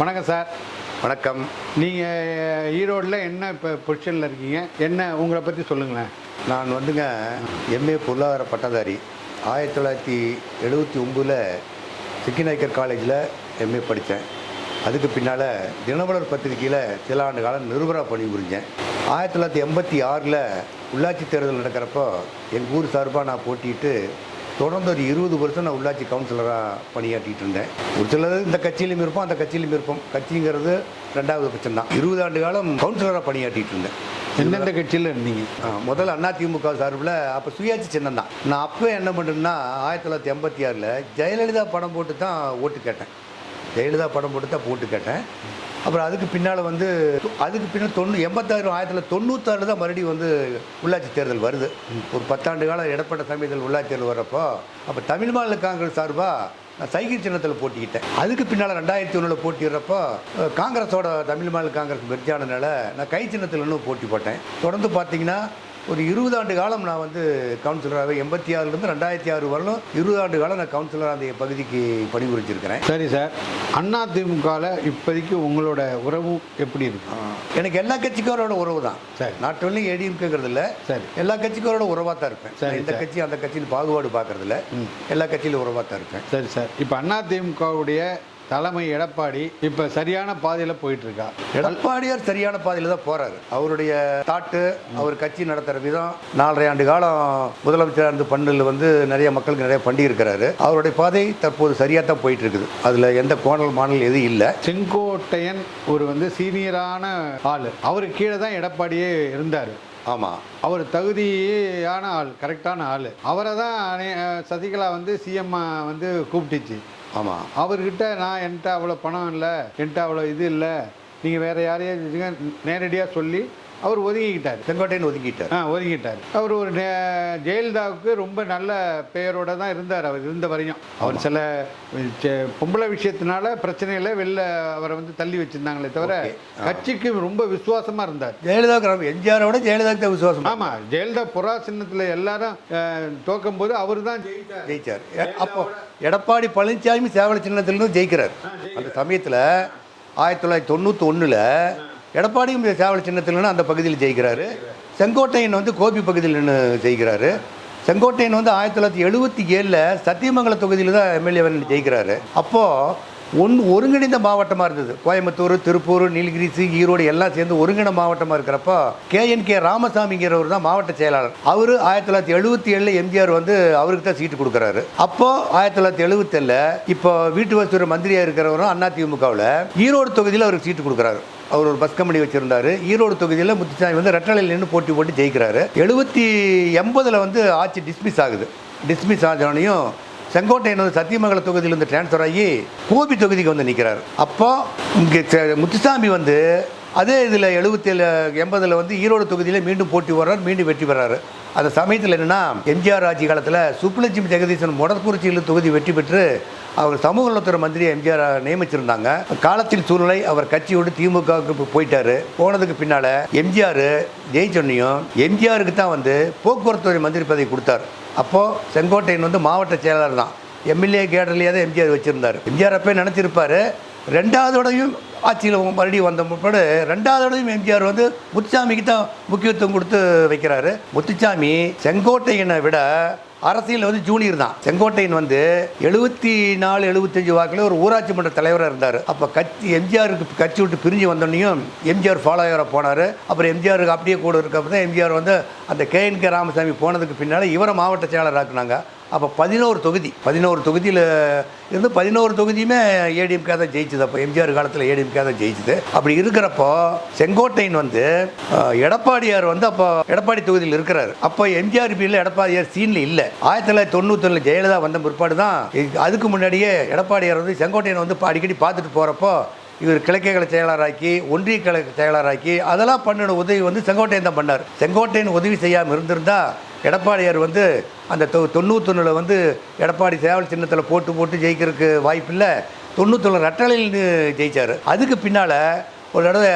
வணக்கம் சார். வணக்கம். நீங்கள் ஈரோட்டில் என்ன இப்போ பொசிஷனில் இருக்கீங்க? என்ன உங்களை பற்றி சொல்லுங்களேன். நான் வந்துங்க எம்ஏ பொருளாதார பட்டதாரி. ஆயிரத்தி தொள்ளாயிரத்தி எழுபத்தி ஒம்பதில் சிக்கிநாயக்கர் காலேஜில் எம்ஏ படித்தேன். அதுக்கு பின்னால் தினமலர் பத்திரிகையில் சில ஆண்டு காலம் நிருபராக பணிபுரிஞ்சேன். ஆயிரத்தி தொள்ளாயிரத்தி எண்பத்தி ஆறில் உள்ளாட்சி தேர்தல் நடக்கிறப்போ எங்கள் ஊர் சார்பாக நான் போட்டிட்டு தொடர்ந்து ஒரு இருபது வருஷம் நான் உள்ளாட்சி கவுன்சிலராக பணியாற்றிட்டு இருந்தேன். ஒரு சிலர் இந்த கட்சியிலும் இருப்போம் அந்த கட்சியிலும் இருப்போம். கட்சிங்கிறது ரெண்டாவது பட்சம் தான் இருபது ஆண்டு காலம் கவுன்சிலராக பணியாற்றிட்டு இருந்தேன். எந்தெந்த கட்சியில் இருந்தீங்க? முதல்ல அண்ணா திமுக சார்பில் அப்போ சுயாட்சி சின்னம் தான் நான் அப்போ என்ன பண்ணுறேன்னா ஆயிரத்தி தொள்ளாயிரத்தி எண்பத்தி ஆறில் ஜெயலலிதா படம் போட்டு தான் ஓட்டு கேட்டேன். ஜெயலலிதா படம் போட்டு தான் போட்டு கேட்டேன். அப்புறம் அதுக்கு பின்னால் வந்து அதுக்கு பின்னால் தொண்ணூ எண்பத்தாயிரம் ஆயிரத்தி தொள்ளாயிரத்தி தொண்ணூத்தாறில் தான் மறுபடியும் வந்து உள்ளாட்சி தேர்தல் வருது. ஒரு பத்தாண்டு காலம் எடப்பட்ட சமயத்தில் உள்ளாட்சி தேர்தல் வர்றப்போ அப்போ தமிழ் மாநில காங்கிரஸ் சார்பாக நான் சைக்கிள் சின்னத்தில் போட்டிக்கிட்டேன். அதுக்கு பின்னால் ரெண்டாயிரத்தி ஒன்றில் போட்டிடுறப்போ காங்கிரஸோட தமிழ் மாநில காங்கிரஸ் மெர்ஜானதுனால நான் கை சின்னத்தில் இன்னும் போட்டி போட்டேன். தொடர்ந்து பார்த்தீங்கன்னா ஒரு இருபது ஆண்டு காலம் நான் வந்து கவுன்சிலராகவே எண்பத்தி ஆறுலேருந்து ரெண்டாயிரத்தி ஆறு வரலும் இருபது ஆண்டு காலம் நான் கவுன்சிலராக அந்த பகுதிக்கு பணிபுரிச்சிருக்கிறேன் சரி சார். அண்ணா திமுகவில் இப்போதைக்கு உங்களோட உறவு எப்படி இருக்கு? எனக்கு எல்லா கட்சிக்காரோட உறவு தான். சரி. நாட் ஒன்லி ஏடிஎம்கேங்கிறது இல்லை. சரி. எல்லா கட்சிக்காரோட உறவாக தான் இருப்பேன். சரி, இந்த. கட்சி அந்த கட்சின்னு பாகுபாடு பார்க்கறதில்ல. எல்லா கட்சியிலும் உறவாக தான் இருப்பேன். சரி சார். இப்போ அண்ணா திமுகவுடைய தலைமை எடப்பாடி இப்போ சரியான பாதையில் போயிட்டு இருக்கா எடப்பாடியார் சரியான பாதையில் தான் போறாரு. அவருடைய தாட்டு அவர் கட்சி நடத்துகிற விதம் நாலரை ஆண்டு காலம் முதலமைச்சராக இருந்து பண்ணில் வந்து நிறைய மக்களுக்கு நிறைய பண்ணி இருக்கிறாரு அவருடைய பாதை தற்போது சரியாக தான் போயிட்டு இருக்குது அதில் எந்த கோணல் மாடல் எதுவும் இல்லை. செங்கோட்டையன் ஒரு வந்து சீனியரான ஆள். அவருக்கு கீழே தான் எடப்பாடியே இருந்தார். ஆமாம் அவர் தகுதியான ஆள் கரெக்டான ஆள். அவரை தான் சசிகலா வந்து சிஎம் வந்து கூப்பிட்டுச்சு. ஆமாம் அவர்கிட்ட நான் என்கிட்ட அவ்வளோ பணம் இல்லை என்கிட்ட அவ்வளோ இது இல்லை. நீங்கள் வேறு யாரையும் நேரடியாக சொல்லி அவர் ஒதுங்கிக்கிட்டார். செங்கோட்டையன் ஒதுக்கிட்டார் ஆ ஒதுங்கிட்டார். அவர் ஒரு நே- ஜெயலலிதாவுக்கு ரொம்ப நல்ல பெயரோட தான் இருந்தார் அவர் இருந்த வரையும். அவர் சில பொம்பளை விஷயத்தினால பிரச்சனைகளை வெளில அவரை வந்து தள்ளி வச்சிருந்தாங்களே தவிர. கட்சிக்கு ரொம்ப விசுவாசமாக இருந்தார். ஜெயலலிதா எம்ஜிஆரோட ஜெயலலிதாவுக்கு தான் விசுவாசம். ஆமா ஜெயலலிதா புறா சின்னத்தில் எல்லாரும் தோக்கும் போது அவர் தான் ஜெயிச்சார். எ- அப்போ எடப்பாடி பழனிசாமி சேவல சின்னத்திலிருந்து ஜெயிக்கிறார். அந்த சமயத்தில் ஆயிரத்தி தொள்ளாயிரத்தி தொண்ணூற்றி ஒன்றில் எடப்பாடியும் சேவல் சின்னத்தில் அந்த பகுதியில் ஜெயிக்கிறாரு. செங்கோட்டையன் வந்து கோபி பகுதியில் நின்று ஜெயிக்கிறாரு. செங்கோட்டையன் வந்து ஆயிரத்தி தொள்ளாயிரத்தி எழுபத்தி ஏழில் சத்தியமங்கல தொகுதியில் தான் எம்எல்ஏ ஜெயிக்கிறாரு. அப்போது ஒன் ஒருங்கிணைந்த மாவட்டமாக இருந்தது. கோயம்புத்தூர் திருப்பூர் நீலகிரிசி ஈரோடு எல்லாம் சேர்ந்து ஒருங்கிணை மாவட்டமாக இருக்கிறப்போ கேஎன் கே ராமசாமிங்கிறவர் தான் மாவட்ட செயலாளர். அவர் ஆயிரத்தி தொள்ளாயிரத்தி எழுபத்தி ஏழில் எம்ஜிஆர் வந்து அவருக்கு தான் சீட்டு கொடுக்குறாரு. அப்போ ஆயிரத்தி தொள்ளாயிரத்தி எழுபத்தேழில் இப்போ வீட்டு வசூர் மந்திரியாக இருக்கிறவரும் அண்ணா திமுகவில் ஈரோடு தொகுதியில் அவருக்கு சீட்டு கொடுக்குறாரு. அவர் ஒரு பஸ் கம்பெனி வச்சுருந்தார். ஈரோடு தொகுதியில் முத்துசாமி வந்து ரெட்டலையில் நின்று போட்டி போட்டு ஜெயிக்கிறாரு. எழுபத்தி எண்பதில் வந்து ஆட்சி டிஸ்மிஸ் ஆகுது. டிஸ்மிஸ் ஆனோடனையும் செங்கோட்டையன் வந்து சத்தியமங்கல தொகுதியிலேருந்து ட்ரான்ஸ்ஃபர் ஆகி கோபி தொகுதிக்கு வந்து நிற்கிறார் அப்போ இங்கே முத்துசாமி வந்து அதே இதில் எழுபத்தேழு எண்பதில் வந்து ஈரோடு தொகுதியில் மீண்டும் போட்டி வர்றார் மீண்டும் வெற்றி பெறாரு. அந்த சமயத்தில் என்னென்னா எம்ஜிஆர் ஆட்சி காலத்தில் சுப்புலட்சுமி ஜெகதீசன் மொடற்குறிச்சியில் தொகுதி வெற்றி பெற்று அவர் சமூக நலத்துறை மந்திரி எம்ஜிஆர் நியமிச்சிருந்தாங்க. காலத்தின் சூழ்நிலை அவர் கட்சியோடு திமுகவுக்கு போயிட்டாரு. போனதுக்கு பின்னால் எம்ஜிஆர் ஜெயிச்சொன்னையும் எம்ஜிஆருக்கு தான் வந்து போக்குவரத்துறை மந்திரி பதவி கொடுத்தார். அப்போது செங்கோட்டையன் வந்து மாவட்ட செயலாளர் தான். எம்எல்ஏ கேடர்லேயே தான் எம்ஜிஆர் வச்சுருந்தார். எம்ஜிஆர் அப்போ நினச்சிருப்பார் ரெண்டாவதோடையும் ஆட்சியில் மறுபடியும் வந்த முற்பாடு ரெண்டாவதோடையும் எம்ஜிஆர் வந்து முத்துசாமிக்கு தான் முக்கியத்துவம் கொடுத்து வைக்கிறாரு. முத்துசாமி செங்கோட்டையனை விட அரசியல் வந்து ஜூனியர் தான். செங்கோட்டையன் வந்து எழுபத்தி நாலு எழுபத்தஞ்சு வாக்கில் ஒரு ஊராட்சி மன்ற தலைவராக இருந்தார். அப்போ கட்சி எம்ஜிஆருக்கு கட்சி விட்டு பிரிஞ்சு வந்தோடனையும் எம்ஜிஆர் ஃபாலோவராக போனார். அப்புறம் எம்ஜிஆருக்கு அப்படியே கூட இருக்கப்போ தான் எம்ஜிஆர் வந்து அந்த கேஎன்கே ராமசாமி போனதுக்கு பின்னால் இவரை மாவட்ட செயலராக்குனாங்க அப்போ பதினோரு தொகுதி பதினோரு தொகுதியில் இருந்து பதினோரு தொகுதியுமே ஏடிஎம்கே தான் ஜெயிச்சது. அப்போ எம்ஜிஆர் காலத்தில் ஏடிஎம்கே தான் ஜெயிச்சது. அப்படி இருக்கிறப்போ செங்கோட்டையன் வந்து எடப்பாடியார் வந்து அப்போ எடப்பாடி தொகுதியில் இருக்கிறார். அப்போ எம்ஜிஆர் பியில் எடப்பாடியார் சீனில் இல்லை. ஆயிரத்தி தொள்ளாயிரத்தி தொண்ணூத்தொன்னில் ஜெயலலிதா வந்த பிற்பாடு தான் அதுக்கு முன்னாடியே எடப்பாடியார் வந்து செங்கோட்டையன் வந்து அடிக்கடி பார்த்துட்டு போகிறப்போ இவர் கிழக்கைகளை செயலாளராக்கி ஒன்றிய கிழக்கு செயலாளராக்கி அதெல்லாம் பண்ணின உதவி வந்து செங்கோட்டையன் தான் பண்ணார். செங்கோட்டையன் உதவி செய்யாமல் இருந்திருந்தால் எடப்பாடியார் வந்து அந்த தொ தொண்ணூத்தொன்னில் வந்து எடப்பாடி சேவல் சின்னத்தில் போட்டு போட்டு ஜெயிக்கிறதுக்கு வாய்ப்பில்லை. தொண்ணூத்தொன்று ரெட்டலையில் ஜெயிச்சார். அதுக்கு பின்னால் ஒரு தடவை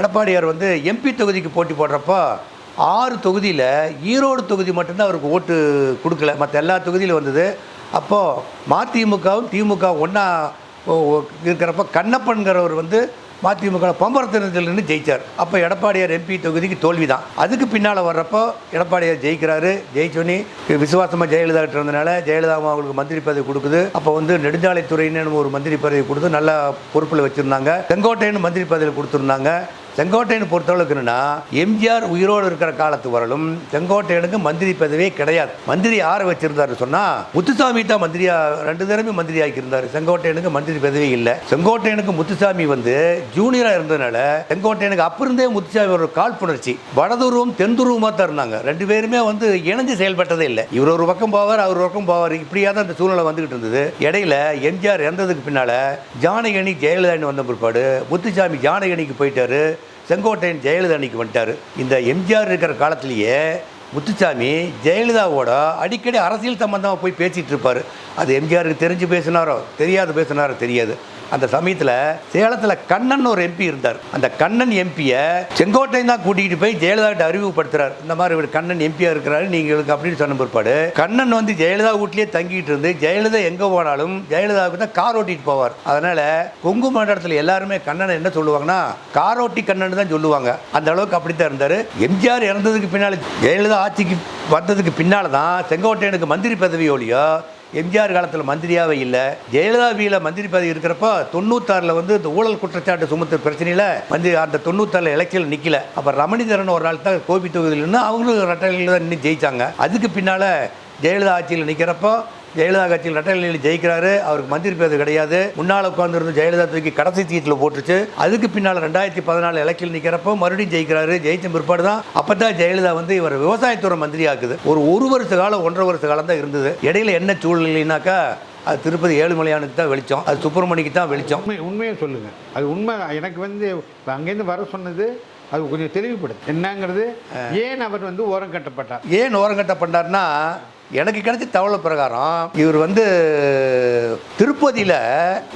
எடப்பாடியார் வந்து எம்பி தொகுதிக்கு போட்டி போடுறப்போ ஆறு தொகுதியில் ஈரோடு தொகுதி மட்டும்தான் அவருக்கு ஓட்டு கொடுக்கல. மற்ற எல்லா தொகுதியிலும் வந்தது. அப்போது மதிமுகவும் திமுகவும் ஒன்றா இருக்கிறப்ப கண்ணப்பன்கிறவர் வந்து மதிமுக பம்பரத்தினத்திலிருந்து ஜெயித்தார் அப்போ எடப்பாடியார் எம்பி தொகுதிக்கு தோல்வி தான் அதுக்கு பின்னால் வர்றப்போ எடப்பாடியார் ஜெயிக்கிறாரு. ஜெயிச்சோன்னே விசுவாசமாக ஜெயலலிதா கிட்ட இருந்தனால ஜெயலலிதா அவங்களுக்கு மந்திரி பதவி கொடுக்குது. அப்போ வந்து நெடுஞ்சாலைத்துறைன்னு ஒரு மந்திரி பதவி கொடுத்து நல்ல பொறுப்பில் வச்சுருந்தாங்க. செங்கோட்டைன்னு மந்திரி பதவி கொடுத்துருந்தாங்க. செங்கோட்டையனை பொறுத்தளவுக்கு என்னன்னா எம்ஜிஆர் உயிரோடு இருக்கிற காலத்து வரலும் செங்கோட்டையனுக்கு மந்திரி பதவியே கிடையாது. மந்திரி யாரை வச்சிருந்தாரு சொன்னா முத்துசாமி தான் மந்திரியா ரெண்டு தடவை மந்திரி ஆக்கியிருந்தாரு. செங்கோட்டையனுக்கு மந்திரி பதவி இல்லை. செங்கோட்டையனுக்கு முத்துசாமி வந்து ஜூனியரா இருந்ததுனால செங்கோட்டையனுக்கு அப்ப இருந்தே முத்துசாமி ஒரு காழ்ப்புணர்ச்சி. வடதுருவம் தென்துருவமா தான் இருந்தாங்க. ரெண்டு பேருமே வந்து இணைஞ்சு செயல்பட்டதே இல்லை. இவர் ஒரு பக்கம் போவார் அவர் ஒரு பக்கம் போவார். இப்படியா தான் அந்த சூழ்நிலை வந்துகிட்டு இருந்தது. இடையில எம்ஜிஆர் இறந்ததுக்கு பின்னால ஜானகணி ஜெயலலிதான்னு வந்த பிற்பாடு முத்துசாமி ஜானகணிக்கு போயிட்டாரு. செங்கோட்டையன் ஜெயலலிதா அன்னைக்கு வந்துட்டார். இந்த எம்ஜிஆர் இருக்கிற காலத்திலேயே முத்துசாமி ஜெயலலிதாவோட அடிக்கடி அரசியல் சம்பந்தமாக போய் பேசிகிட்டு இருப்பார். அது எம்ஜிஆருக்கு தெரிஞ்சு பேசினாரோ தெரியாது பேசினாரோ தெரியாது. அந்த சமயத்தில் சேலத்தில் கண்ணன் ஒரு எம்பி இருந்தார். அந்த கண்ணன் எம்பியை செங்கோட்டையும் தான் கூட்டிகிட்டு போய் ஜெயலலிதாட்ட அறிமுகப்படுத்துறார். இந்த மாதிரி ஒரு கண்ணன் எம்பியாக இருக்கிறாரு நீங்களுக்கு அப்படின்னு சொன்ன பிற்பாடு கண்ணன் வந்து ஜெயலலிதா வீட்லேயே தங்கிட்டு இருந்து ஜெயலலிதா எங்கே போனாலும் ஜெயலலிதாவுக்கு தான் கார் ஓட்டிட்டு போவார். அதனால் கொங்கு மண்டலத்தில் எல்லாருமே கண்ணனை என்ன சொல்லுவாங்கன்னா கார் ஓட்டி கண்ணன் தான் சொல்லுவாங்க. அந்த அளவுக்கு அப்படித்தான் இருந்தார். எம்ஜிஆர் இறந்ததுக்கு பின்னால் ஜெயலலிதா ஆட்சிக்கு வந்ததுக்கு பின்னால் தான் செங்கோட்டையனுக்கு மந்திரி பதவி ஒழியோ எம்ஜிஆர் காலத்தில் மந்திரியாகவே இல்லை. ஜெயலலிதாவியில் மந்திரி பதவி இருக்கிறப்போ தொண்ணூத்தாறில் வந்து இந்த ஊழல் குற்றச்சாட்டு சுமத்து பிரச்சனையில் வந்து அந்த தொண்ணூத்தாறில் எலெக்ஷனில் நிற்கல அப்போ ரமணிதரன் ஒரு நாள் தான் கோபி தொகுதியில் நின்று அவங்களும் ரெட்டையில் தான் நின்று ஜெயிச்சாங்க. அதுக்கு பின்னால் ஜெயலலிதா ஆட்சியில் நிற்கிறப்போ ஜெயலலிதா கட்சியில் ரெட்டையில் ஜெயிக்கிறாரு. அவருக்கு மந்திரி பதவி கிடையாது. முன்னால் உட்காந்துருந்து ஜெயலலிதா தூக்கி கடைசி சீட்டில் போட்டுருச்சு. அதுக்கு பின்னால் ரெண்டாயிரத்தி பதினாலு எலெக்ஷன் நிற்கிறப்போ மறுபடியும் ஜெயிக்கிறாரு. ஜெயிச்ச பிற்பாடு தான். அப்போ தான் ஜெயலலிதா வந்து இவர் விவசாயத்துறை மந்திரி ஆக்குது ஒரு ஒரு வருஷ காலம் ஒன்றரை வருஷ காலம் தான் இருந்தது. இடையில என்ன சூழ்நிலைனாக்கா அது திருப்பதி ஏழுமலையானுக்கு தான் வெளிச்சம். அது சுப்பிரமணிக்கு தான் வெளிச்சம். உண்மை உண்மையை சொல்லுங்க. அது உண்மை. எனக்கு வந்து அங்கேருந்து வர சொன்னது அது கொஞ்சம் தெளிவுபடுது என்னங்கிறது ஏன் அவர் வந்து ஓரம் கட்டப்பட்டார்? ஏன் ஓரங்கட்ட பண்ணார்னா எனக்கு கிடைச்ச தகவல் பிரகாரம் இவர் வந்து திருப்பதியில்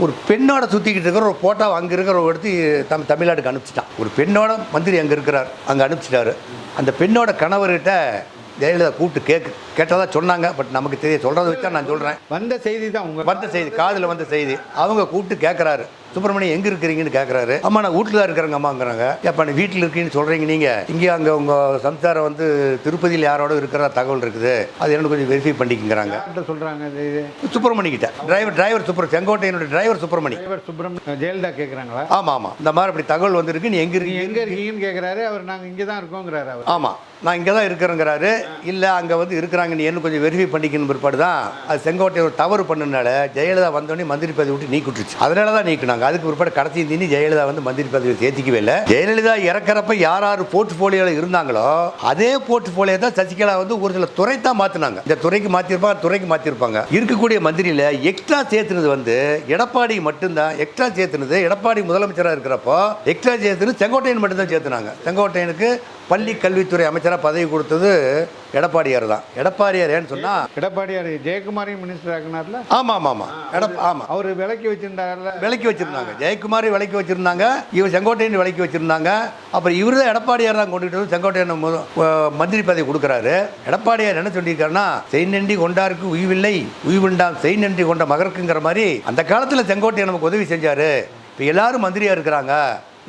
ஒரு பெண்ணோட சுற்றிக்கிட்டு இருக்கிற ஒரு போட்டோ அங்கே இருக்கிற எடுத்து தம் தமிழ்நாட்டுக்கு அனுப்பிச்சிட்டான். ஒரு பெண்ணோட மந்திரி அங்கே இருக்கிறார் அங்கே அனுப்பிச்சிட்டாரு. அந்த பெண்ணோட கணவர்கிட்ட ஜெயலலிதா கூப்பிட்டு கேட்க கேட்டதா சொன்னாங்க பட் நமக்கு தெரிய சொல்கிறத வச்சா நான் சொல்கிறேன் வந்த செய்தி தான் உங்க வந்த செய்தி காதில் வந்த செய்தி. அவங்க கூப்பிட்டு கேட்குறாரு சுப்பிரமணியம் எங்கே இருக்கிறீங்கன்னு கேட்குறாரு அம்மா நான் வீட்டில் தான் இருக்கிறேங்க அம்மாங்கிறாங்க. எப்போ நீ வீட்டில் இருக்கீங்கன்னு சொல்கிறீங்க நீங்கள் இங்கே அங்கே உங்கள் சம்சாரம் வந்து திருப்பதியில் யாரோட இருக்கிற தகவல் இருக்குது. அது என்ன கொஞ்சம் வெரிஃபை இது இது? சுப்பிரமணி கிட்ட. டிரைவர் டிரைவர் சுப்பிர செங்கோட்டையனுடைய டிரைவர் சுப்பிரமணி. டிரைவர் சுப்பிரமணியம் ஜெயலலிதா கேட்குறாங்களா ஆமாம் ஆமாம் இந்த மாதிரி அப்படி தகவல் வந்திருக்கு. நீ எங்கே இருக்கீங்க? எங்க இருக்கீங்கன்னு கேட்குறாரு அவர் நாங்க இங்கே தான் இருக்கோங்கிறாரு அவர். ஆமாம் நான் இங்கே தான் இருக்கிறேங்கிறாரு. இல்லை அங்கே வந்து இருக்கிறாங்க. நீ என்ன கொஞ்சம் வெரிஃபை பண்ணிக்கணும் பிற்பாடு தான். அது செங்கோட்டை ஒரு தவறு பண்ணனால ஜெயலலிதா வந்தோடனே மந்திரி பதவி விட்டு நீக்கிட்டுருச்சு அதனால தான் நீக்கினாங்க அதுக்கு பிற்பாடு கடைசி தீனி ஜெயலலிதா வந்து மந்திரி பதவி சேர்த்திக்கவே இல்லை. ஜெயலலிதா இறக்குறப்ப யார் யார் போர்ட்ஃபோலியோவில் இருந்தாங்களோ அதே போர்ட்ஃபோலியோ தான் சசிகலா வந்து ஒரு சில துறை தான் மாற்றினாங்க இந்த துறைக்கு மாற்றிருப்பாங்க துறைக்கு மாற்றிருப்பாங்க இருக்கக்கூடிய மந்திரியில் எக்ஸ்ட்ரா சேர்த்துனது வந்து எடப்பாடி மட்டும்தான். எக்ஸ்ட்ரா சேர்த்துனது எடப்பாடி முதலமைச்சராக இருக்கிறப்போ எக்ஸ்ட்ரா சேர்த்துனது செங்கோட்டையன் மட்டும்தான் சேர்த்துனாங்க. செங்கோட்டையனுக்கு பள்ளி கல்வித்துறை அமைச்சராக பதவி கொடுத்தது எடப்பாடியார் தான். எடப்பாடியார் ஏன்னு சொன்னால் எடப்பாடியார் ஜெயக்குமாரையும் மினிஸ்டர் ஆக்குனார்ல? ஆமாம் ஆமாம் ஆமாம் எடப் ஆமாம் அவர் விலக்கி வச்சிருந்தாருல? விலைக்கு வச்சிருந்தாங்க. ஜெயக்குமாரி விலைக்கு வச்சிருந்தாங்க. இவர் செங்கோட்டையன் விலைக்கு வச்சிருந்தாங்க. அப்புறம் இவர் தான் எடப்பாடியார் தான் கொண்டுட்டு வந்து செங்கோட்டையன் மந்திரி பதவி கொடுக்குறாரு. எடப்பாடியார் என்ன சொல்லியிருக்காருன்னா செய் நன்றி கொண்டாருக்கு உய்வில்லை உய்வுண்டாம் செய் நன்றி கொண்ட மகருக்குங்கிற மாதிரி அந்த காலத்தில் செங்கோட்டையன் நமக்கு உதவி செஞ்சாரு. இப்போ எல்லாரும் மந்திரியா இருக்கிறாங்க.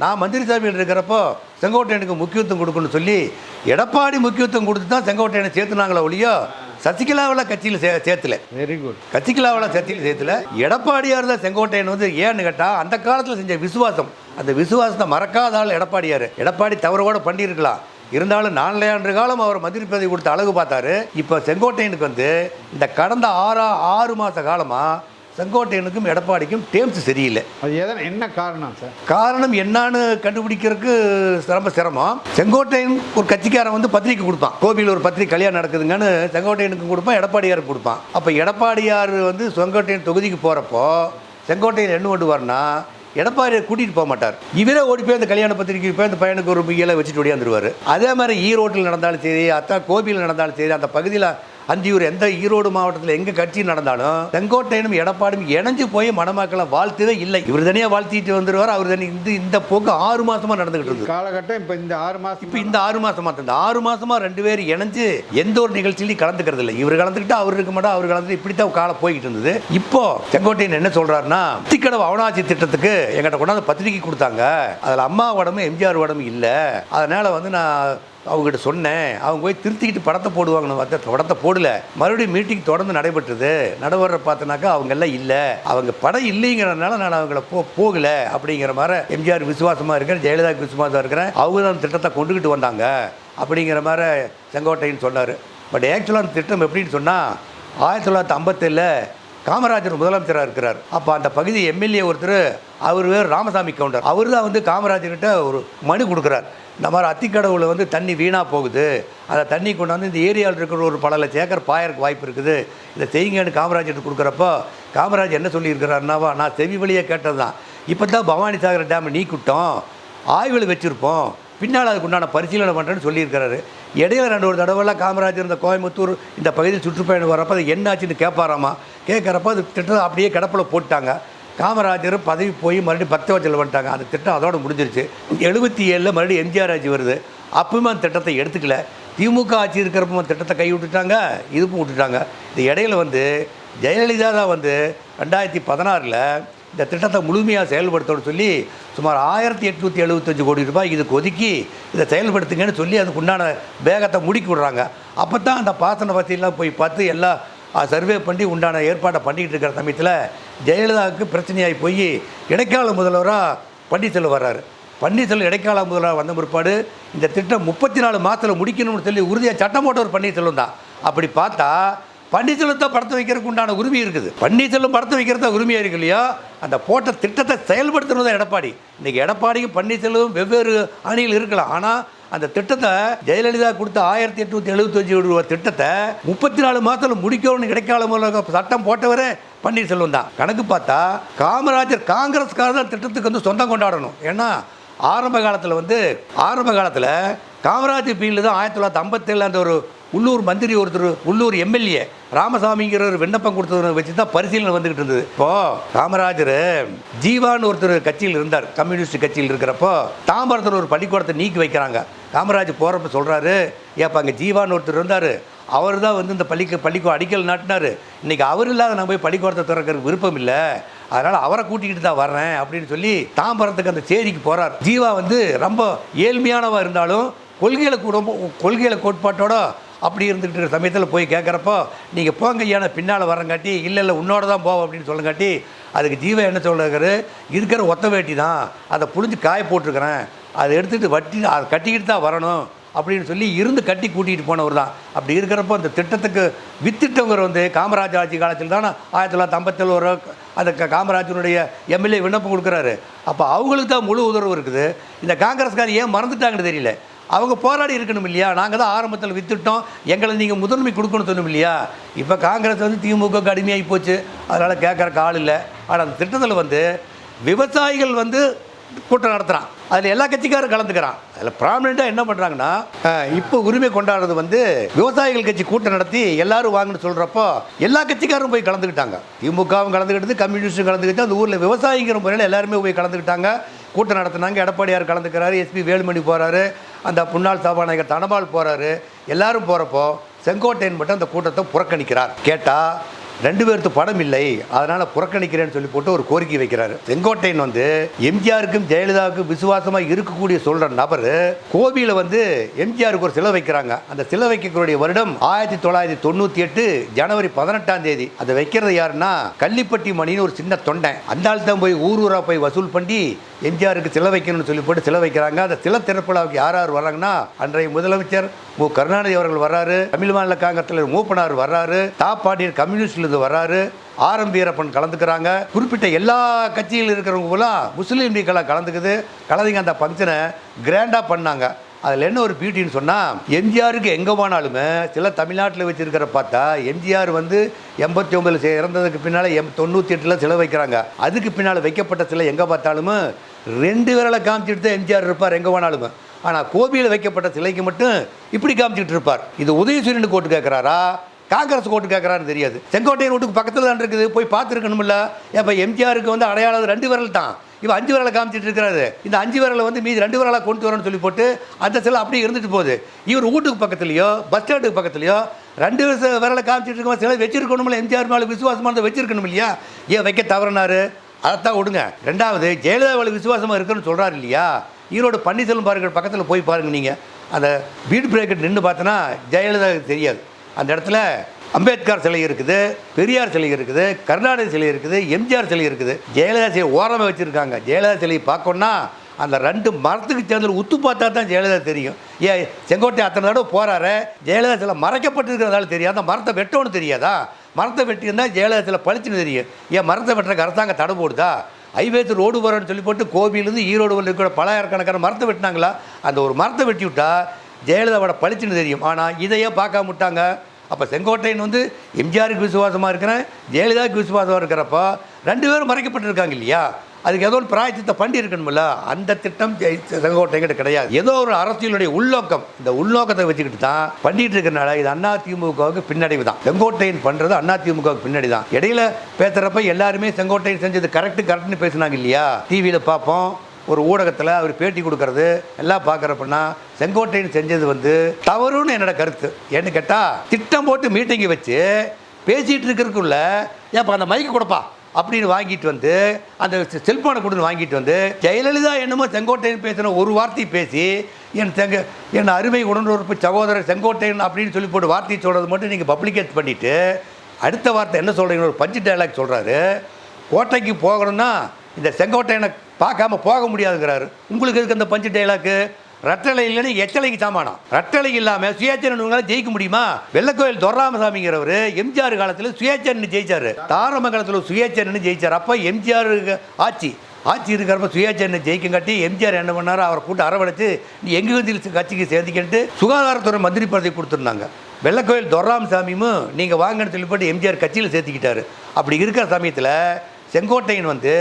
நான் மந்திரி சபையில் இருக்கிறப்போ செங்கோட்டையனுக்கு முக்கியத்துவம் கொடுக்கணும்னு சொல்லி எடப்பாடி முக்கியத்துவம் கொடுத்து தான் செங்கோட்டையனை சேர்த்துனாங்களோ ஒழியோ சசிகலாவில் கட்சியில் சே சேர்த்துல. Very good கட்சிக்கலாவில் சத்தியில் சேர்த்துல. எடப்பாடியார் தான் செங்கோட்டையன் வந்து ஏன்னு கேட்டால் அந்த காலத்தில் செஞ்ச விசுவாசம். அந்த விசுவாசத்தை மறக்காத ஆள் எடப்பாடியார். எடப்பாடி தவறு கூட பண்ணியிருக்கலாம். இருந்தாலும் நான்கு ஆண்டு காலம் அவர் மந்திரி பதவி கொடுத்து அழகு பார்த்தாரு. இப்போ செங்கோட்டையனுக்கு வந்து இந்த கடந்த ஆறா ஆறு மாத காலமாக செங்கோட்டையனுக்கும் எடப்பாடிக்கும் டேம்ஸ் சரியில்லை. அது எதனா என்ன காரணம் சார்? காரணம் என்னன்னு கண்டுபிடிக்கிறதுக்கு ரொம்ப சிரமம். செங்கோட்டையன் ஒரு கட்சிக்காரன் வந்து பத்திரிக்கை கொடுப்பான். கோபியில் ஒரு பத்திரிக்கை கல்யாணம் நடக்குதுங்கன்னு செங்கோட்டையனுக்கு கொடுப்பான் எடப்பாடியாருக்கு கொடுப்பான். அப்போ எடப்பாடியார் வந்து செங்கோட்டையன் தொகுதிக்கு போகிறப்போ செங்கோட்டையன் என்ன பண்ணுவார்னா எடப்பாடியை கூட்டிகிட்டு போக மாட்டார். இவரே ஓடி போய் அந்த கல்யாண பத்திரிக்கை போய் அந்த பையனுக்கு ஒரு இலை வச்சுட்டு ஓடியாந்துருவார் அதே மாதிரி ஈரோட்டில் நடந்தாலும் சரி அத்தா கோபியில் நடந்தாலும் சரி அந்த பகுதியில் அந்தியூர் எந்த ஈரோடு மாவட்டத்தில் எங்க கட்சி நடந்தாலும் செங்கோட்டையனும் எடப்பாடியும் இணைஞ்சு போய் மணமக்களை வாழ்த்ததே இல்லை. இவர் தனியாக வாழ்த்திட்டு வந்துருவார் அவர் தனி இந்த இந்த போக்கு ஆறு மாசமா நடந்துகிட்டு இருந்தது காலகட்டம் இப்போ இந்த ஆறு மாதம் இப்போ இந்த ஆறு மாசமா இந்த ஆறு மாசமா ரெண்டு பேரும் இணைஞ்சு எந்த ஒரு நிகழ்ச்சியிலையும் கலந்துக்கிறது இல்லை. இவர் கலந்துக்கிட்டு அவர் இருக்க மாட்டா அவர் கலந்து இப்படித்தான் காலம் போய்கிட்டு இருந்தது. இப்போ செங்கோட்டையன் என்ன சொல்றாருன்னா திக்கடவு அவனாசி திட்டத்துக்கு எங்கிட்ட கொண்டாந்து பத்திரிக்கை கொடுத்தாங்க. அதில் அம்மா உடம்பு எம்ஜிஆர் உடம்பு இல்லை. அதனால வந்து நான் அவங்ககிட்ட சொன்னேன். அவங்க போய் திருத்திக்கிட்டு படத்தை போடுவாங்கன்னு பார்த்தா படத்தை போடல. மறுபடியும் மீட்டிங் தொடர்ந்து நடைபெற்றது. நடைபெற பார்த்தனாக்கா அவங்க எல்லாம் இல்லை. அவங்க படம் இல்லைங்கிறதுனால நான் அவங்கள போ போகல அப்படிங்கிற மாதிரி எம்ஜிஆர் விசுவாசமாக இருக்கிறேன் ஜெயலலிதாவுக்கு விசுவாசமாக இருக்கிறேன். அவங்க தான் அந்த திட்டத்தை கொண்டுக்கிட்டு வந்தாங்க அப்படிங்கிற மாதிரி செங்கோட்டையன் சொன்னார். பட் ஆக்சுவலாக அந்த திட்டம் எப்படின்னு சொன்னால் ஆயிரத்தி தொள்ளாயிரத்தி ஐம்பத்தேழில் காமராஜர் முதலமைச்சராக இருக்கிறார். அப்போ அந்த பகுதி எம்எல்ஏ ஒருத்தர் அவர் வேறு ராமசாமி கவுண்டர். அவர் தான் வந்து காமராஜர்கிட்ட ஒரு மனு கொடுக்குறார். இந்த மாதிரி அத்திக்கடவுல வந்து தண்ணி வீணாக போகுது. அந்த தண்ணி கொண்டாந்து இந்த ஏரியாவில் இருக்கிற ஒரு பல லட்சம் ஏக்கர் பாயறதுக்கு வாய்ப்பு இருக்குது. இதை செய்யுங்கன்னு காமராஜர்கிட்ட கொடுக்குறப்போ காமராஜர் என்ன சொல்லியிருக்கிறாருனாவா நான் செவி வழியாக கேட்டது தான் இப்போ தான் பவானி சாகர் டேம் நீக்கிட்டோம் ஆய்வில் வச்சுருப்போம். பின்னால் அதுக்கு உண்டான பரிசீலனை பண்ணுறேன்னு சொல்லியிருக்கிறாரு. இடையில ரெண்டு ஒரு தடவைலாம் காமராஜர் இந்த கோயம்புத்தூர் இந்த பகுதியில் சுற்றுப்பயணம் வரப்போ அது என்னாச்சுன்னு கேட்பாராமா? கேட்குறப்ப அது திட்டம் அப்படியே கிடப்பில் போட்டாங்க காமராஜர் பதவி போய் மறுபடியும் பத்து வருஷத்தில் வந்துட்டாங்க. அந்த திட்டம் அதோடு முடிஞ்சிருச்சு. எழுபத்தி ஏழில் மறுபடியும் எம்ஜிஆர் ஆட்சி வருது. அப்பவுமே அந்த திட்டத்தை எடுத்துக்கல. திமுக ஆட்சி இருக்கிறப்ப திட்டத்தை கை விட்டுட்டாங்க. இதுவும் விட்டுட்டாங்க. இந்த இடையில வந்து ஜெயலலிதா தான் வந்து ரெண்டாயிரத்தி பதினாறில் இந்த திட்டத்தை முழுமையாக செயல்படுத்தணும்னு சொல்லி சுமார் ஆயிரத்தி எட்நூற்றி எழுபத்தஞ்சு கோடி ரூபாய் இதுக்கு ஒதுக்கி இதை செயல்படுத்துங்கன்னு சொல்லி அதுக்கு உண்டான வேகத்தை முடுக்கி விடுறாங்க. அப்போ தான் அந்த பாசன வசதியெல்லாம் போய் பார்த்து எல்லாம் சர்வே பண்ணி உண்டான ஏற்பாட்டை பண்ணிக்கிட்டு இருக்கிற சமயத்தில் ஜெயலலிதாவுக்கு பிரச்சனையாகி போய் இடைக்கால முதல்வராக பன்னீர்செல்வம் வர்றாரு. பன்னீர்செல்வம் இடைக்கால முதல்வராக வந்த பிற்பாடு இந்த திட்டம் முப்பத்தி நாலு மாதத்தில் முடிக்கணும்னு சொல்லி உறுதியாக சட்டம் போட்டவர் பன்னீர்செல்வம் தான். அப்படி பார்த்தா பன்னீர்செல்வத்தை படத்தை வைக்கிறதுக்கு உண்டான உரிமை இருக்குது. பன்னீர்செல்வம் படத்தை வைக்கிறத உரிமையாக இருக்கு இல்லையா? அந்த போட்ட திட்டத்தை செயல்படுத்துறது தான் எடப்பாடி. இன்னைக்கு எடப்பாடிக்கு பன்னீர்செல்வம் வெவ்வேறு அணியில் இருக்கலாம். ஆனால் அந்த திட்டத்தை ஜெயலலிதா கொடுத்த ஆயிரத்தி எட்நூத்தி எழுபத்தஞ்சு ரூபா திட்டத்தை முப்பத்தி நாலு மாதத்தில் முடிக்கணும்னு கிடைக்காத சட்டம் போட்டவரே பன்னீர்செல்வம் தான். கணக்கு பார்த்தா காமராஜர் காங்கிரஸ்காரர் தான் திட்டத்துக்கு வந்து சொந்தம் கொண்டாடணும். ஏன்னா ஆரம்ப காலத்தில் வந்து ஆரம்ப காலத்தில் காமராஜர் பீரியடில் தான் ஆயிரத்தி தொள்ளாயிரத்தி ஐம்பத்தேழு அந்த ஒரு உள்ளூர் மந்திரி ஒருத்தர் உள்ளூர் எம்எல்ஏ ராமசாமிங்கிற ஒரு விண்ணப்பம் கொடுத்ததை வச்சு தான் பரிசீலனை வந்துகிட்டு இருந்தது. இப்போ காமராஜர் ஜீவான்னு ஒருத்தர் கட்சியில் இருந்தார் கம்யூனிஸ்ட் கட்சியில் இருக்கிறப்போ தாம்பரத்தில் ஒரு பள்ளிக்கூடத்தை நீக்கி வைக்கிறாங்க. காமராஜ் போகிறப்ப சொல்கிறாரு ஏப்பா அங்கே ஜீவான்னு ஒருத்தர் இருந்தார் அவர் தான் வந்து இந்த பள்ளிக்கு பள்ளிக்கூடம் அடிக்கல் நாட்டினார். இன்றைக்கி அவர் இல்லாத நான் போய் பள்ளிக்கூடத்தை திறக்கிறதுக்கு விருப்பம் இல்லை. அதனால் அவரை கூட்டிக்கிட்டு தான் வர்றேன் அப்படின்னு சொல்லி தாம்பரத்துக்கு அந்த சேரிக்கு போகிறார் ஜீவா வந்து ரொம்ப ஏழ்மையானவா இருந்தாலும் கொள்கையில கூட கொள்கையில கோட்பாட்டோட அப்படி இருந்துகிட்டு இருக்கிற சமயத்தில் போய் கேட்குறப்போ நீங்கள் போங்க ஐயா பின்னால் வரங்காட்டி இல்லை இல்லை உன்னோட தான் போவோம் அப்படின்னு சொல்லுங்காட்டி அதுக்கு ஜீவன் என்ன சொல்லுறாரு இருக்கிற ஒத்த வேட்டி தான். அதை புழிஞ்சு காய போட்டிருக்கிறேன். அதை எடுத்துகிட்டு வட்டி அதை கட்டிக்கிட்டு தான் வரணும் அப்படின்னு சொல்லி இருந்து கட்டி கூட்டிகிட்டு போனவர் தான். அப்படி இருக்கிறப்போ அந்த திட்டத்துக்கு வித்திட்டவர் வந்து காமராஜ் ஆட்சி காலத்தில் தானே ஆயிரத்தி தொள்ளாயிரத்தி ஐம்பத்தேழு ஒரு அந்த க- எம்எல்ஏ விண்ணப்பம் கொடுக்குறாரு. அப்போ அவங்களுக்கு தான் முழு உதர்வு இருக்குது. இந்த காங்கிரஸ்கார் ஏன் மறந்துட்டாங்கன்னு தெரியல. அவங்க போராடி இருக்கணும் இல்லையா? நாங்கள் தான் ஆரம்பத்தில் வித்துட்டோம். எங்களை நீங்கள் முதன்மை கொடுக்கணும் சொன்னோம் இல்லையா? இப்போ காங்கிரஸ் வந்து திமுக கடுமையாகி போச்சு. அதனால் கேட்குறக்கு ஆள் இல்லை. ஆனால் அந்த திட்டத்தில் வந்து விவசாயிகள் வந்து கூட்டம் நடத்துகிறான் அதில் எல்லா கட்சிக்காரும் கலந்துக்கிறான். அதில் ப்ராமினெண்ட்டாக என்ன பண்ணுறாங்கன்னா இப்போ உரிமை கொண்டாடுறது வந்து விவசாயிகள் கட்சி கூட்டம் நடத்தி எல்லாரும் வாங்கன்னு சொல்கிறப்போ எல்லா கட்சிக்காரும் போய் கலந்துக்கிட்டாங்க. திமுகவும் கலந்துக்கிட்டது கம்யூனிஸ்டும் கலந்துக்கிட்டு அந்த ஊரில் விவசாயிங்கிற முறையில் எல்லாருமே போய் கலந்துக்கிட்டாங்க. கூட்டம் நடத்துனாங்க. எடப்பாடியார் கலந்துக்கிறாரு. எஸ்பி வேலுமணி போகிறாரு அந்த முன்னாள் சபாநாயகர் தனபால் போகிறாரு எல்லாரும் போகிறப்போ செங்கோட்டையன் மட்டும் அந்த கூட்டத்தை புறக்கணிக்கிறார். கேட்டால் ரெண்டு பேருக்கு படம் இல்லை. அதனால் புறக்கணிக்கிறேன்னு சொல்லி போட்டு ஒரு கோரிக்கை வைக்கிறாரு. செங்கோட்டையன் வந்து எம்ஜிஆருக்கும் ஜெயலலிதாவுக்கும் விசுவாசமாக இருக்கக்கூடிய சொல்கிற நபர் கோபியில் வந்து எம்ஜிஆருக்கு ஒரு சிலை வைக்கிறாங்க. அந்த சிலை வைக்கக்கூடிய வருடம் ஆயிரத்தி தொள்ளாயிரத்தி தொண்ணூற்றி எட்டு ஜனவரி பதினெட்டாம் தேதி. அதை வைக்கிறது யாருன்னா கள்ளிப்பட்டி மணின்னு ஒரு சின்ன தொண்டை. அந்த ஆள் தான் போய் ஊர் ஊராக போய் வசூல் பண்ணி எம்ஜிஆருக்கு சிலை வைக்கணும்னு சொல்லி போட்டு சிலை வைக்கிறாங்க. அந்த சிலை திறப்புலாவுக்கு யார் யார் வர்றாங்கன்னா அன்றைய முதலமைச்சர் மு. கருணாநிதி அவர்கள் வர்றாரு. தமிழ் மாநில காங்கிரஸ் தலைவர் மூப்பனார் வர்றாரு. தாப்பாண்டியர் கம்யூனிஸ்ட்லேருந்து வர்றாரு. ஆரம் வீரப்பன் கலந்துக்கிறாங்க. குறிப்பிட்ட எல்லா கட்சியில் இருக்கிறவங்க போலாம் முஸ்லீம் லீக்கெல்லாம் கலந்துக்குது. கலந்துங்க அந்த ஃபங்க்ஷனை கிராண்டாக பண்ணாங்க. அதில் என்ன ஒரு பியூட்டின்னு சொன்னால் எம்ஜிஆருக்கு எங்கே போனாலுமே சில தமிழ்நாட்டில் வச்சுருக்கிற பார்த்தா எம்ஜிஆர் வந்து எண்பத்தி ஒம்பதில் இறந்ததுக்கு பின்னால் எம் தொண்ணூற்றி எட்டில் சிலை வைக்கிறாங்க. அதுக்கு பின்னால் வைக்கப்பட்ட சிலை எங்கே பார்த்தாலுமே ரெண்டு விரலை காமிச்சிட்டு தான் எம்ஜிஆர் இருப்பார் எங்கே வேணாலும் ஆனால் கோபியில் வைக்கப்பட்ட சிலைக்கு மட்டும் இப்படி காமிச்சிட்டு இருப்பார். இது உதயசூரியனுக்கு ஓட்டு கேட்குறாரா? காங்கிரஸ் ஓட்டு கேட்குறாருன்னு தெரியாது. செங்கோட்டையன் வீட்டுக்கு பக்கத்தில் தான் இருக்குது. போய் பார்த்துருக்கணும்ல இப்போ எம்ஜிஆருக்கு வந்து அடையாளம் ரெண்டு விரல் தான். இவன் அஞ்சு விரலை காமிச்சிட்டு இருக்கிறாரு. இந்த அஞ்சு விரலை வந்து மீதி ரெண்டு விரலாக கொண்டு வரணும்னு சொல்லி போட்டு அந்த சிலை அப்படியே இருந்துட்டு போகுது. இவர் வீட்டுக்கு பக்கத்துலையோ பஸ் ஸ்டாண்டுக்கு பக்கத்துலையோ ரெண்டு விரலை காமிச்சிட்டு இருக்கோம் சிலை வச்சிருக்கணும்ல எம்ஜிஆர் மேலே விசுவாசமாக வச்சிருக்கணும் இல்லையா? ஏன் வைக்க தவறினாரு? அதைத்தான் விடுங்க. ரெண்டாவது ஜெயலலிதா விசுவாசமாக இருக்குன்னு சொல்கிறாரு இல்லையா? ஈரோடு பன்னீர்செல்வம் பாருங்கள் பக்கத்தில் போய் பாருங்க நீங்கள் அந்த பீட் பிரேக்கெட் நின்று பார்த்தோன்னா ஜெயலலிதா தெரியாது. அந்த இடத்துல அம்பேத்கர் சிலை இருக்குது பெரியார் சிலை இருக்குது கருணாநிதி சிலை இருக்குது எம்ஜிஆர் சிலை இருக்குது. ஜெயலலிதா சிலை ஓரமாக வச்சுருக்காங்க. ஜெயலலிதா சிலையை பார்க்கணுன்னா அந்த ரெண்டு மரத்துக்கு சேர்ந்து உத்து பார்த்தா தான் ஜெயலலிதா தெரியும். ஏன் செங்கோட்டை அத்தனை தடவை போகிறாரு ஜெயலலிதா சிலை மறைக்கப்பட்டிருக்கிறதால தெரியாது. அந்த மரத்தை வெட்டோன்னு தெரியாதா? மரத்தை வெட்டியிருந்தால் ஜெயலலிதாவில் பளிச்சுன்னு தெரியும். ஏன் மரத்தை வெட்டுறக்கு அரசாங்கம் தடை போடுதா? ஐவேத்து ரோடு போகிறோன்னு சொல்லி போட்டு கோபியிலேருந்து ஈரோடு வரல இருக்கிற பலாயிரக்கணக்கான மரத்தை வெட்டினாங்களா? அந்த ஒரு மரத்தை வெட்டி விட்டா ஜெயலலிதாவோட பளிச்சுன்னு தெரியும். ஆனால் இதையே பார்க்காம விட்டாங்க. அப்போ செங்கோட்டையன் வந்து எம்ஜிஆருக்கு விசுவாசமாக இருக்கிறேன் ஜெயலலிதாவுக்கு விசுவாசமாக இருக்கிறப்போ ரெண்டு பேரும் மறைக்கப்பட்டிருக்காங்க இல்லையா? அதுக்கு ஏதோ ஒரு பிராயத்தத்தை பண்ணி இருக்கணும்ல அந்த திட்டம் செங்கோட்டைங்கிட்ட கிடையாது. ஏதோ ஒரு அரசியலுடைய உள்நோக்கம். இந்த உள்நோக்கத்தை வச்சுக்கிட்டு தான் பண்ணிட்டு இருக்கிறனால இது அண்ணா திமுகவுக்கு பின்னடைவு தான். செங்கோட்டையன் பண்ணுறது அண்ணா திமுகவுக்கு பின்னாடி தான். இடையில பேசுகிறப்ப எல்லாருமே செங்கோட்டையன் செஞ்சது கரெக்டு கரெக்ட்னு பேசுனாங்க இல்லையா? டிவியில் பார்ப்போம். ஒரு ஊடகத்தில் அவர் பேட்டி கொடுக்கறது எல்லாம் பார்க்குறப்பன்னா செங்கோட்டையன் செஞ்சது வந்து தவறுன்னு என்னோட கருத்து. ஏன்னு கேட்டால் திட்டம் போட்டு மீட்டிங்கை வச்சு பேசிகிட்டு இருக்கிறதுக்குள்ள ஏன்ப்பா அந்த மைக்கு கொடுப்பா. அப்படின்னு வாங்கிட்டு வந்து அந்த செல்ஃபோனை கொடுத்து வாங்கிட்டு வந்து ஜெயலலிதா என்னமோ செங்கோட்டையன் பேசின ஒரு வார்த்தை பேசி என் செங்க என் அருமை உடனுறுப்பு சகோதரர் செங்கோட்டையன் அப்படின்னு சொல்லி போட்டு வார்த்தையை சொல்கிறது மட்டும் நீங்கள் பப்ளிகேட் பண்ணிவிட்டு அடுத்த வார்த்தை என்ன சொல்கிறீங்க ஒரு பஞ்சு டைலாக் சொல்கிறாரு கோட்டைக்கு போகணும்னா இந்த செங்கோட்டையனை பார்க்காம போக முடியாதுங்கிறாரு. உங்களுக்கு இருக்குது அந்த பஞ்சு டைலாக்கு ரத்தலை இல்லைன்னு எச்சலைக்கு சாமானம். ரத்தலை இல்லாமல் சுயேச்சரன் ஜெயிக்க முடியுமா? வெள்ளக்கோயில் தொர்ராமசாமிங்கிறவர் எம்ஜிஆர் காலத்தில் சுயேச்சன்னு ஜெயிச்சாரு. தாரமங்கலத்தில் சுயேச்சன்னு ஜெயிச்சார். அப்போ எம்ஜிஆர் ஆட்சி. ஆட்சி இருக்கிறப்ப சுயேச்சரனை ஜெயிக்கங்காட்டி எம்ஜிஆர் என்ன பண்ணாரு? அவரை கூட்டு அரவணைச்சு நீ எங்க கட்சிக்கு சேர்ந்துக்கிட்டு சுகாதாரத்துறை மந்திரி பதவி கொடுத்துருந்தாங்க. வெள்ளக்கோயில் தொர்ராமசாமியும் நீங்கள் வாங்கன்னு சொல்லிப்பட்டு எம்ஜிஆர் கட்சியில் சேர்த்துக்கிட்டாரு. அப்படி இருக்கிற சமயத்தில் செங்கோட்டையன் வந்து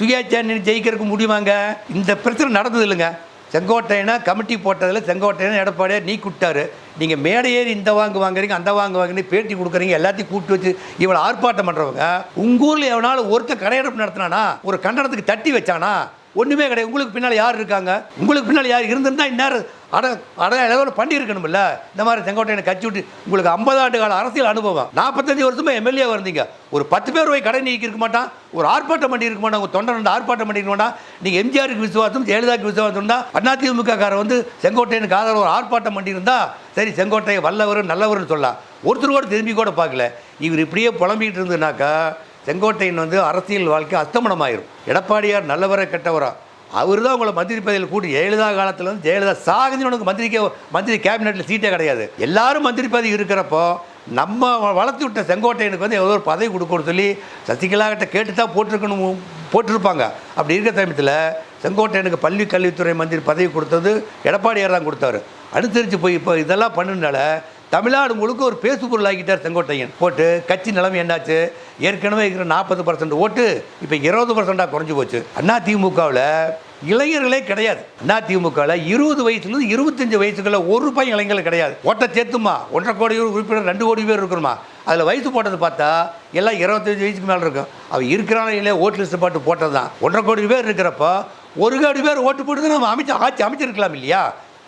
சுயேச்சரன் ஜெயிக்கிறதுக்கு முடியுமாங்க? இந்த பிரச்சனை நடந்தது இல்லைங்க செங்கோட்டையனா கமிட்டி போட்டதில் செங்கோட்டையனா எடப்பாடியாக நீ கூப்பிட்டாரு. நீங்கள் மேடை ஏறி இந்த வாங்க வாங்குறீங்க அந்த வாங்க வாங்குறீங்க பேட்டி கொடுக்குறீங்க எல்லாத்தையும் கூப்பிட்டு வச்சு இவ்வளோ ஆர்ப்பாட்டம் பண்ணுறவங்க உங்கள் ஊரில் எவனாலும் ஒருத்தர் கடையெடுப்பு நடத்தினானா ஒரு கண்டனத்துக்கு தட்டி வச்சானா ஒன்றுமே கிடையாது. உங்களுக்கு பின்னால் யார் இருக்காங்க? உங்களுக்கு பின்னால் யார் இருந்திருந்தா இந்நேரம் அட அட ஏதாவது பண்ணியிருக்கணும்ல இந்த மாதிரி செங்கோட்டையனை கட்சி விட்டு உங்களுக்கு ஐம்பது ஆண்டு கால அரசியல் அனுபவம். நாற்பத்தஞ்சு வருஷமா எம்எல்ஏ இருந்தீங்க. ஒரு பத்து பேர் போய் கடை நீக்கி இருக்க மாட்டான். ஒரு ஆர்ப்பாட்டம் பண்ணி இருக்க மாட்டான் உங்கள் தொண்டை ஆர்ப்பாட்டம் பண்ணிருக்க மாட்டான். நீங்கள் எம்ஜிஆருக்கு விசுவாசம் ஜெயலலிதாக்கு விசுவாசம் தான் அதிமுக காரர் வந்து செங்கோட்டையனுக்கு ஆதரவு ஒரு ஆர்ப்பாட்டம் பண்ணியிருந்தா சரி செங்கோட்டையை வல்லவர் நல்லவர்னு சொல்லலாம். ஒருத்தர் கூட திரும்பி கூட பார்க்கல. இவர் இப்படியே புலம்பிக்கிட்டு இருந்ததுனாக்கா செங்கோட்டையன் வந்து அரசியல் வாழ்க்கை அஸ்தமனமாயிரும். எடப்பாடியார் நல்லவரை கெட்டவரா? அவர் தான் உங்களை மந்திரி பதவியில் கூட்டி ஜெயலலிதா காலத்தில் வந்து ஜெயலலிதா சாகுதுன்னு உனக்கு மந்திரிக்க மந்திரி கேபினெட்டில் சீட்டே கிடையாது. எல்லாரும் மந்திரி பதவி இருக்கிறப்போ நம்ம வளர்த்து விட்ட செங்கோட்டையனுக்கு வந்து ஏதோ ஒரு பதவி கொடுக்கணும்னு சொல்லி சசிகலா கிட்ட கேட்டு தான் போட்டிருக்கணும் போட்டிருப்பாங்க. அப்படி இருக்கிற சமயத்தில் செங்கோட்டையனுக்கு பள்ளி கல்வித்துறை மந்திரி பதவி கொடுத்தது எடப்பாடியார் தான் கொடுத்தாரு. அனுசரித்து போய் இப்போ இதெல்லாம் பண்ணுனால தமிழ்நாடு முழுக்க ஒரு பேசு பொருளாகிட்டார் செங்கோட்டையன். போட்டு கட்சி நிலைமை என்னாச்சு? ஏற்கனவே இருக்கிற நாற்பது பர்சன்ட் ஓட்டு இப்போ இருபது பர்சண்டாக குறைஞ்சி போச்சு. அண்ணா திமுகவில் இளைஞர்களே கிடையாது. அண்ணா திமுகவில் இருபது வயசுலேருந்து இருபத்தஞ்சு வயசுக்குள்ள ஒரு பையன் இளைஞர்கள் கிடையாது. ஓட்டை சேர்த்துமா? ஒன்றரை கோடி உறுப்பினர் ரெண்டு கோடி பேர் இருக்கணுமா? அதில் வயசு போட்டது பார்த்தா எல்லாம் இருபத்தஞ்சு வயசுக்கு மேலே இருக்கும். அவன் இருக்கிறானோ இல்லையா ஓட்டு லிஸ்ட்டு பாட்டு போட்டது தான். ஒன்றரை கோடி பேர் இருக்கிறப்போ ஒரு கோடி பேர் ஓட்டு போட்டு நம்ம அமைச்சு ஆட்சி அமைச்சிருக்கலாம் இல்லையா?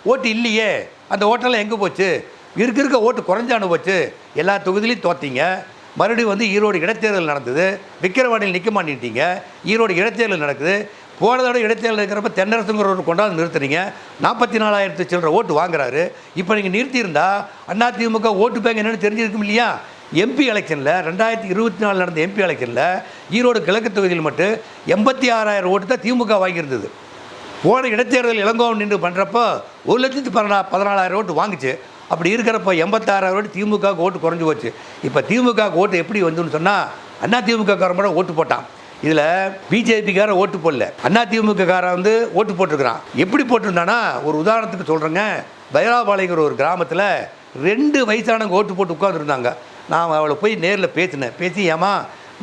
ஓட்டு இல்லையே. அந்த ஓட்டெல்லாம் எங்கே போச்சு? இருக்க இருக்க ஓட்டு குறைஞ்ச அனுபவிச்சு எல்லா தொகுதியிலையும் தோத்தீங்க. மறுபடியும் வந்து ஈரோடு இடைத்தேர்தல் நடந்தது. விக்கிரவாணியில் நிற்க மாட்டேங்கிட்டீங்க ஈரோடு இடைத்தேர்தல் நடக்குது. போனதோட இடைத்தேர்தல் இருக்கிறப்ப தென்னரசுங்கிறவர் கொண்டாந்து நிறுத்துறீங்க நாற்பத்தி நாலாயிரத்து சில்லற ஓட்டு வாங்குறாரு. இப்போ நீங்கள் நிறுத்தியிருந்தா அதிமுக ஓட்டு பேங்க் என்னென்னு தெரிஞ்சிருக்கும் இல்லையா? எம்பி எலெக்ஷனில் ரெண்டாயிரத்தி இருபத்தி நாலு நடந்த எம்பி எலெக்ஷனில் ஈரோடு கிழக்கு தொகுதியில் மட்டும் எண்பத்தி ஆறாயிரம் ஓட்டு தான் திமுக வாங்கியிருந்தது. போன இடைத்தேர்தல் இளங்கோவன் நின்று பண்ணுறப்போ ஒரு லட்சத்து பதினா பதினாலாயிரம் ஓட்டு வாங்குச்சு. அப்படி இருக்கிறப்ப எண்பத்தாறாயிரம் ஓட்டு திமுக ஓட்டு குறைஞ்சி போச்சு. இப்போ திமுக ஓட்டு எப்படி வந்துன்னு சொன்னால் அண்ணா திமுக காரன் கூட ஓட்டு போட்டான். இதில் பிஜேபிக்காரன் ஓட்டு போடல. அண்ணா திமுக காரன் வந்து ஓட்டு போட்டிருக்கிறான். எப்படி போட்டிருந்தானா ஒரு உதாரணத்துக்கு சொல்கிறேங்க பைராபாளையங்கிற ஒரு கிராமத்தில் ரெண்டு வயசானவங்க ஓட்டு போட்டு உட்காந்துருந்தாங்க நான் அவளை போய் நேரில் பேசினேன். பேசி ஏமா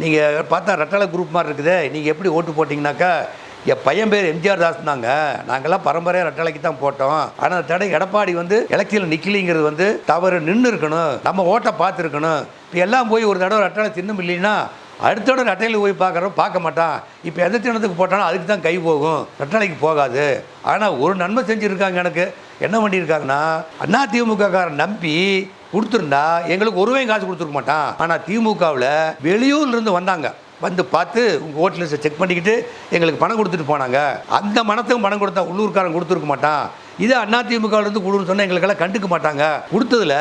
நீங்கள் பார்த்தா ரெட்டலை குரூப் மாதிரி இருக்குதே. நீங்கள் எப்படி ஓட்டு போட்டிங்கனாக்கா என் பையன் பேர் எம்ஜிஆர் தாஸ் தாங்க நாங்கெல்லாம் பரம்பரையாக ரெட்டலைக்கு தான் போட்டோம். ஆனால் தடை எடப்பாடி வந்து எலெக்ஷனில் நிற்கலிங்கிறது வந்து தவறு. நின்று இருக்கணும். நம்ம ஓட்டை பார்த்துருக்கணும். இப்போ எல்லாம் போய் ஒரு தடவை ரெட்டலை தின்னும் இல்லைன்னா அடுத்தோட ரெட்டையில் போய் பார்க்குறோம் பார்க்க மாட்டான். இப்போ எந்த தினத்துக்கு போட்டாலும் அதுக்கு தான் கை போகும். ரெட்டலைக்கு போகாது. ஆனால் ஒரு நன்மை செஞ்சுருக்காங்க எனக்கு. என்ன பண்ணியிருக்காங்கன்னா அண்ணா திமுககாரன் நம்பி கொடுத்துருந்தா எங்களுக்கு ஒருவே காசு கொடுத்துருக்க மாட்டான். ஆனால் திமுகவில் வெளியூர்லேருந்து வந்தாங்க. வந்து பார்த்து உங்கள் ஓட்டு லிஸ்ட்டை செக் பண்ணிக்கிட்டு எங்களுக்கு பணம் கொடுத்துட்டு போனாங்க. அந்த மனத்துக்கும் பணம் கொடுத்தா உள்ளூர்காரன் கொடுத்துருக்க மாட்டான். இது அண்ணா கொடுன்னு சொன்னால் எங்களுக்கெல்லாம் கண்டுக்க மாட்டாங்க. கொடுத்ததுல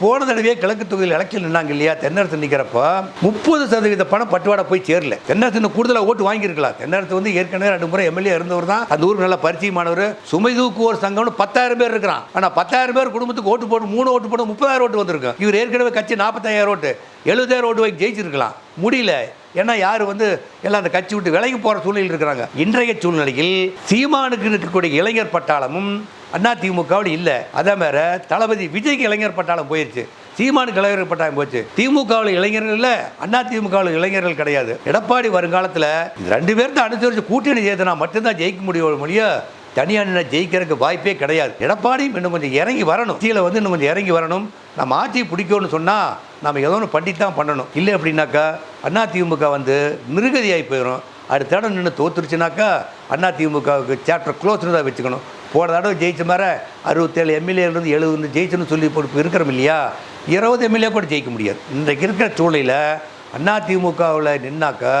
போன தடவையே கிழக்கு தொகுதியில் எலெக்ஷன் நின்னாங்க இல்லையா தென்னரசு நிற்கிறப்போ முப்பது சதவீத பணம் பட்டுவாடா போய் சேரல. தென்னரசு கூடுதலாக ஓட்டு வாங்கியிருக்கலாம். தென்னரசு வந்து ஏற்கனவே ரெண்டு முறை எம்எல்ஏ இருந்தவர் தான். அந்த ஊருக்கு நல்ல பரிச்சயமானவர். சுமை தூக்குவோர் சங்கம்னு பத்தாயிரம் பேர் இருக்கிறான். ஆனால் பத்தாயிரம் பேர் குடும்பத்துக்கு ஓட்டு போட்டு மூணு ஓட்டு போட்டு முப்பதாயிரம் ஓட்டு வந்திருக்கும் இவர் ஏற்கனவே கட்சி நாற்பத்தாயிரம் ஓட்டு எழுபதாயிரம் ஓட்டு வாங்கி ஜெயிச்சிருக்கலாம். முடியல. ஏன்னா யார் வந்து எல்லாம் அந்த கட்சி விட்டு விலகி போகிற சூழ்நிலையில் இருக்கிறாங்க. இன்றைய சூழ்நிலையில் சீமானுக்கு இருக்கக்கூடிய இளைஞர் பட்டாளமும் அண்ணா திமுகவோடு இல்லை. அதே மாதிரி தளபதி விஜய்க்கு இளைஞர் பட்டாளம் போயிடுச்சு சீமானுக்கு இளைஞர் பட்டாளம் போச்சு. திமுகவில் இளைஞர்கள் இல்லை அண்ணா திமுகவில் இளைஞர்கள் கிடையாது. எடப்பாடி வருங்காலத்தில் இது ரெண்டு பேர்த்த அனுசரித்து கூட்டணி செய்தனா மட்டும்தான் ஜெயிக்க முடியும் மொழியோ தனியாக ஜெயிக்கிறதுக்கு வாய்ப்பே கிடையாது. எடப்பாடியும் இன்னும் கொஞ்சம் இறங்கி வரணும். கீழே வந்து இன்னும் கொஞ்சம் இறங்கி வரணும். நம்ம ஆட்சியை பிடிக்கும்னு சொன்னால் நம்ம ஏதோ ஒன்று பண்ணி தான் பண்ணணும். இல்லை அப்படின்னாக்கா அண்ணா திமுக வந்து மிருகதியாகி போயிடும் அடுத்த இடம் நின்று தோத்துருச்சுனாக்கா அண்ணா திமுகவுக்கு சாப்டர் க்ளோஸ்னு தான் வச்சுக்கணும். போன தடவை ஜெயிச்ச மாதிரி அறுபத்தேழு எம்எல்ஏலேருந்து எழுபது ஜெயிச்சுன்னு சொல்லி இப்போ இருக்கிறோம் இல்லையா? இருபது எம்எல்ஏ கூட ஜெயிக்க முடியாது. இன்றைக்கு இருக்கிற சூழலில் அண்ணா திமுகவில் நின்னாக்கா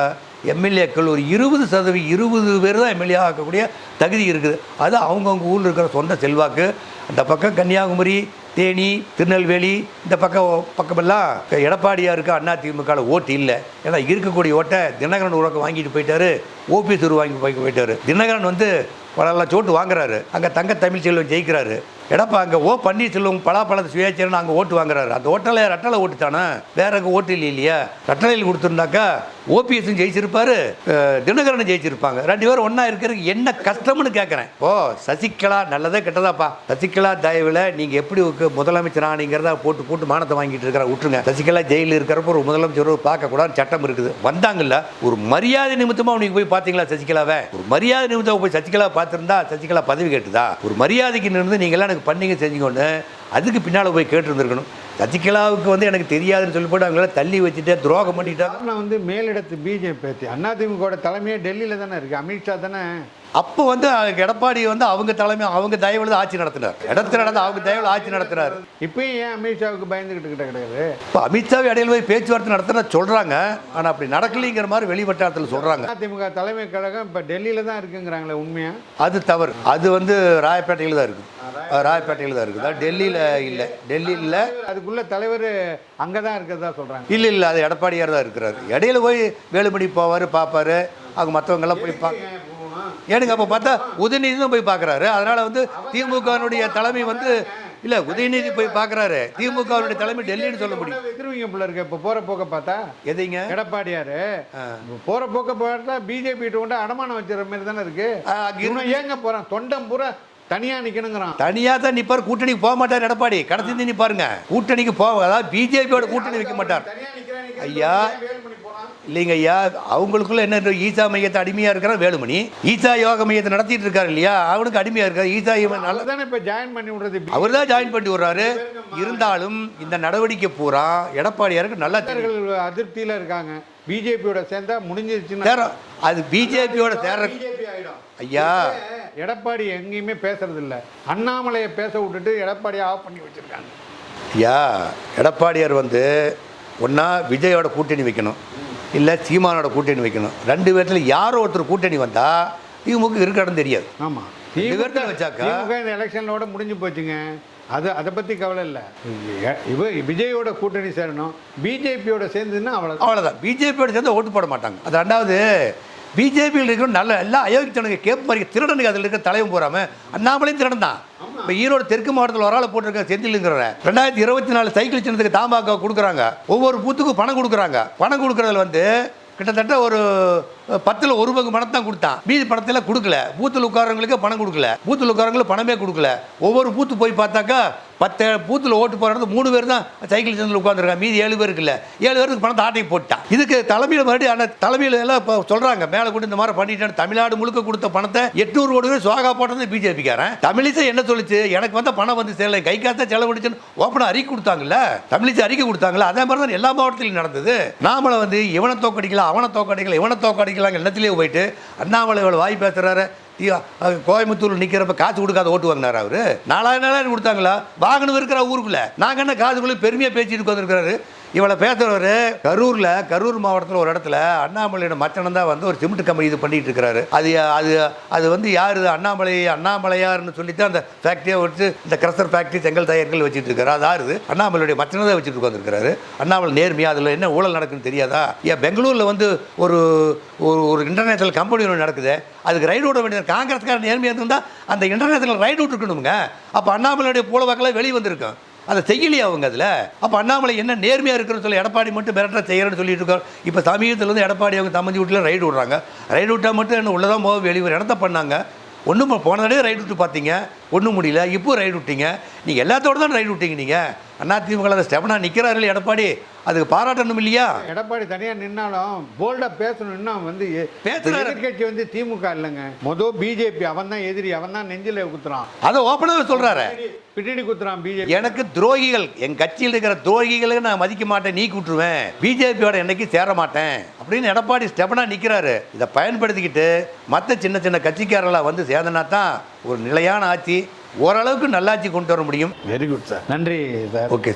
எம்எல்ஏக்கள் ஒரு இருபது சதவீதம் இருபது பேர் தான் எம்எல்ஏ ஆகக்கூடிய தகுதி இருக்குது. அது அவங்கவுங்க ஊரில் இருக்கிற சொந்த செல்வாக்கு. அந்த பக்கம் கன்னியாகுமரி தேனி திருநெல்வேலி இந்த பக்கம் பக்கமெல்லாம் எடப்பாடியாருக்கு அண்ணா திமுகவில் ஓட்டு இல்லை. ஏன்னா இருக்கக்கூடிய ஓட்டை தினகரன் உறக்க வாங்கிட்டு போயிட்டாரு ஓபிஎஸ் உருவாங்கி போய் போயிட்டாரு. தினகரன் வந்து பல லட்சம் ஓட்டு வாங்குறாரு. அங்கே தங்க தமிழ்ச்செல்வன் ஜெயிக்கிறாரு. எடப்பா அங்கே ஓ பன்னீர்செல்வம் பலாப்பழத்தை சுயேச்சரன் அங்கே ஓட்டு வாங்குறாரு. அந்த ஓட்டலை ரட்டலை ஓட்டு தானே வேற அங்கே ஓட்டு இல்லை இல்லையா? ரட்டலையில் கொடுத்துருந்தாக்கா ஓபிஎஸும் ஜெயிச்சிருப்பாரு தினகரனும் ஜெயிச்சிருப்பாங்க. ரெண்டு பேரும் ஒன்றா இருக்கிறதுக்கு என்ன கஷ்டம்னு கேட்குறேன் ஓ சசிகலா நல்லதே கெட்டதாப்பா. சசிகலா தயவில் நீங்கள் எப்படி முதலமைச்சர் ஆனீங்கிறத போட்டு போட்டு மானத்தை வாங்கிட்டு இருக்கிற விட்டுருங்க. சசிகலா ஜெயிலில் இருக்கிறப்ப ஒரு முதலமைச்சர் பார்க்கக்கூடாது சட்டம் இருக்குது. வந்தாங்கல்ல ஒரு மரியாதை நிமித்தமாக நீங்கள் போய் பார்த்தீங்களா சசிகலாவை? ஒரு மரியாதை நிமித்தமாக போய் சசிகலா பார்த்துருந்தா சசிகலா பதவி கேட்டுதா? ஒரு மரியாதைக்கு நின்று நீங்கள்லாம் எனக்கு பண்ணிங்க செஞ்சீங்கன்னு அதுக்கு பின்னால் போய் கேட்டுருந்துருக்கணும். சசிகலாவுக்கு வந்து எனக்கு தெரியாதுன்னு சொல்லி போட்டு அவங்கள தள்ளி வச்சுட்டு துரோகம் பண்ணிட்டாங்க. நான் வந்து மேலிடத்து பிஜேபி அதிமுக தலைமையே டெல்லியில் தானே இருக்குது அமித்ஷா தானே அப்போ வந்து எடப்பாடி வந்து அவங்க தலைமை அவங்க தயவுல ஆட்சி நடத்தினார். இடத்துல நடந்து அவங்க தயவுல ஆட்சி நடத்தினார். இப்பயும் ஏன் அமித்ஷாவுக்கு பயந்துக்கிட்டு கிட்ட கிடையாது? இப்போ அமித்ஷா இடையில போய் பேச்சுவார்த்தை நடத்தினா சொல்றாங்க. ஆனால் அப்படி நடக்கலைங்கிற மாதிரி வெளிவட்டாரத்தில் சொல்றாங்க. அதிமுக தலைமை கழகம் இப்போ டெல்லியில தான் இருக்குங்கிறாங்களே உண்மையா? அது தவறு. அது வந்து ராயப்பேட்டையில் தான் இருக்குது ராயப்பேட்டையில் தான் இருக்குது டெல்லியில் இல்லை. டெல்லியில் அதுக்குள்ள தலைவர் அங்கே தான் இருக்கிறதா சொல்றாங்க. இல்லை இல்லை. அது எடப்பாடியார் தான் இருக்கிறாரு. இடையில போய் வேலுமணி போவார் பார்ப்பாரு அவங்க மற்றவங்கெல்லாம் போய் பா ஏனுங்க அப்போ பார்த்தா உதயநிதி தான் போய் பார்க்குறாரு. அதனால் வந்து திமுகவினுடைய தலைமை வந்து இல்லை உதயநிதி போய் பார்க்குறாரு. திமுகவினுடைய தலைமை டெல்லின்னு சொல்ல முடியும். எதிர்வீங்க போல இருக்கு? இப்போ போற போக்க பார்த்தா? எதைங்க? எடப்பாடியாரு. போற போக்க பார்த்தா பிஜேபி கொண்டு அடமானம் வச்சுற மாதிரி தானே இருக்கு. ஆ, அங்க இருந்து- இவன் ஏங்க போறான்? தொண்டம் பூரா தனியா நிக்கணுங்கிறான். தனியாக தான் நிற்பார் கூட்டணிக்கு போக மாட்டார் எடப்பாடி. கடைசி நின்று பாருங்க கூட்டணிக்கு போக அதாவது பிஜேபியோட கூட்டணி வைக்க மாட்டார். தனியா ஐயா. இல்லைங்க ஐயா அவங்களுக்குள்ள என்ன ஈசா மையத்தை அடிமையாக இருக்கிற வேலுமணி. ஈசா யோக மையத்தை நடத்திட்டு இருக்காரு இல்லையா? அவனுக்கு அடிமையாக இருக்காரு. ஈசா நல்ல நல்லதானே இப்ப ஜாயின் பண்ணி விடுறது அவர் தான் ஜாயின் பண்ணி விடுறாரு. இருந்தாலும் இந்த நடவடிக்கை பூரா எடப்பாடியாருக்கு நல்லா அதிருப்தியில இருக்காங்க. பிஜேபியோட சேர்ந்தா முடிஞ்சிருச்சுன்னா சேர அது பிஜேபியோட சேர ஐயா. எடப்பாடி எங்கேயுமே பேசுறது இல்ல அண்ணாமலையை பேச விட்டுட்டு எடப்பாடியை ஆஃப் பண்ணி வச்சிருக்காங்க. ஐயா எடப்பாடியார் வந்து ஒன்றா விஜயோட கூட்டணி வைக்கணும். இல்லை சீமானோட கூட்டணி வைக்கணும். ரெண்டு பேர்த்தில் யாரோ ஒருத்தர் கூட்டணி வந்தால் திமுக இருக்க இடம் தெரியாது. ஆமா. ரெண்டு திமுக வச்சாக்கா? இந்த எலெக்ஷனோட முடிஞ்சு போச்சுங்க. அது அதை பத்தி கவலை இல்லை. இவ விஜயோட கூட்டணி சேரணும். பிஜேபியோட சேர்ந்துன்னா அவ்வளோ அவ்வளோதான் பிஜேபியோட சேர்ந்து ஓட்டு போட மாட்டாங்க. அது ரெண்டாவது பிஜேபியில் இருக்கிற நல்ல எல்லா அயோக்கியத்தனுக்கு கேப் மாதிரி திருடனுக்கு அதில் இருக்க தலைவன் போறாம அண்ணாமலையும் திருடன் தான் இப்போ ஈரோடு தெற்கு மாவட்டத்தில் ஒரு ஆளை போட்டிருக்க செந்திலுங்கிற ரெண்டாயிரத்தி இருபத்தி நாலு சைக்கிள் சின்னத்துக்கு தாம்பாக்க கொடுக்குறாங்க. ஒவ்வொரு பூத்துக்கும் பணம் கொடுக்குறாங்க. பணம் கொடுக்குறதுல வந்து கிட்டத்தட்ட ஒரு பத்தில் ஒரு பங்கு பணம் தான் கொடுத்தான். மீதி பணத்தில் கொடுக்கல. பூத்தில் உட்காரவங்களுக்கு பணம் கொடுக்கல. பூத்தில் உட்காரவங்களுக்கு பணமே கொடுக்கல. ஒவ்வொரு பூத்து போய் பார்த்தாக்கா பத்து பூத்தில் ஓட்டு போகிறது மூணு பேர் தான் சைக்கிள் சந்தில் உட்காந்துருக்காங்க மீதி ஏழு பேருக்கு இல்லை ஏழு பேருக்கு பணத்தை ஆட்டையை போட்டான். இதுக்கு தலைமையில் மறுபடியும் ஆனால் தலைமையில் எல்லாம் இப்போ சொல்கிறாங்க மேலே கூட இந்த மாதிரி பண்ணிட்டேன் தமிழ்நாடு முழுக்க கொடுத்த பணத்தை எட்நூறு கோடி பேர் சுவாகா போட்டது பிஜேபிக்காரன். தமிழிசை என்ன சொல்லிச்சு? எனக்கு வந்தால் பணம் வந்து சேரலை. கை காத்த செலவழிச்சுன்னு ஓப்பனாக அறிக்கை கொடுத்தாங்கல்ல? தமிழிசை அறிக்கை கொடுத்தாங்கல்ல. அதே மாதிரி தான் எல்லா மாவட்டத்திலும் நடந்தது. நாமளை வந்து இவனை தோக்கடிக்கலாம் அவனை தோக்கடிக்கலாம் இவனை தோக்கடிக்கலாம் எண்ணத்திலேயே போயிட்டு அண்ணாமலை இவ்வளோ வாய் பேசுகிறாரு கோயம்புத்தூர் நிற்கிறப்ப காசு கொடுக்காத ஓட்டு வாங்கினார் அவரு? நாலாயிரம் நாலாயிரம் கொடுத்தாங்களா? வாகனம் இருக்கிற ஊருக்குள்ள. நாங்கள் என்ன காசு கொடுத்து பெருமையாக பேசிட்டு உட்காந்துருக்கிறாரு இவளை பேசுறவர் கரூரில் கரூர் மாவட்டத்தில் ஒரு இடத்துல அண்ணாமலையோட மச்சனம் தான் வந்து ஒரு சிமெண்ட் கம்பெனி இது பண்ணிட்டு இருக்கிறாரு. அது அது அது வந்து யார்? அண்ணாமலை அண்ணாமலையார்னு சொல்லிட்டு அந்த ஃபேக்ட்ரியை வச்சு இந்த கிரசர் ஃபேக்ட்ரி செங்கல் தயாரிகள் வச்சுட்டு இருக்காரு. அது யாருது அண்ணாமலையுடைய மச்சனம் தான் வச்சுட்டு உட்காந்துருக்காரு அண்ணாமலை நேர்மையா அதில் என்ன ஊழல் நடக்குன்னு தெரியாதா? ஏன் பெங்களூரில் வந்து ஒரு ஒரு ஒரு இன்டர்நேஷனல் கம்பெனி ஒன்று நடக்குது. அதுக்கு ரைடு விட வேண்டியது காங்கிரஸ்கார நேர்மையாக இருந்தால் அந்த இன்டர்நேஷனல் ரைடு விட்டுருக்கணுங்க அப்போ அண்ணாமலையுடைய பூலவாக்கெல்லாம் வெளியே வந்திருக்கும். அதை செய்யலையே அவங்க அதில். அப்போ அண்ணாமலை என்ன நேர்மையாக இருக்கிறன்னு சொல்லி எடப்பாடி மட்டும் மிரட்ட செய்யறேன்னு சொல்லிட்டு இருக்காரு. இப்போ சமீபத்தில் வந்து எடப்பாடி அவங்க தம்பி வீட்டில் ரைடு விடுறாங்க ரைடு விட்டால் மட்டும் என்ன உள்ளதான் போக வெளியே இடத்த பண்ணாங்க. ஒன்றும் போன தடவை ரைடு விட்டு பார்த்தீங்க ஒன்றும் முடியல. இப்போ ரைடு விட்டீங்க. நீங்கள் எல்லாத்தோட தான் ரைடு விட்டீங்க நீங்கள் அண்ணா திமுக அந்த ஸ்டெபனா நிற்கிறாரு எடப்பாடி? அதுக்கு பாராட்டணும் இல்லையா? எடப்பாடி தனியா நின்னாலும் போல்டா பேசணும்னா வந்து பேசுறாரு. எதிர்கட்சி வந்து திமுக இல்லைங்க. மொதல் பிஜேபி அவன் தான் எதிரி அவன் தான் நெஞ்சில குத்துறான். அதை ஓப்பனாக சொல்கிறாரு பின்னாடி குத்துறான் பிஜேபி. எனக்கு துரோகிகள் என் கட்சியில் இருக்கிற துரோகிகளை நான் மதிக்க மாட்டேன் நீ கூட்டுருவேன். பிஜேபியோட என்னைக்கு சேர மாட்டேன். அப்படின்னு எடப்பாடி ஸ்டெபனா நிற்கிறாரு இதை பயன்படுத்திக்கிட்டு மற்ற சின்ன சின்ன கட்சிக்காரர்களாக வந்து சேர்ந்தனா தான் ஒரு நிலையான ஆட்சி ஓரளவுக்கு நல்லாட்சி கொண்டு வர முடியும். வெரி குட் சார் நன்றி சார். ஓகே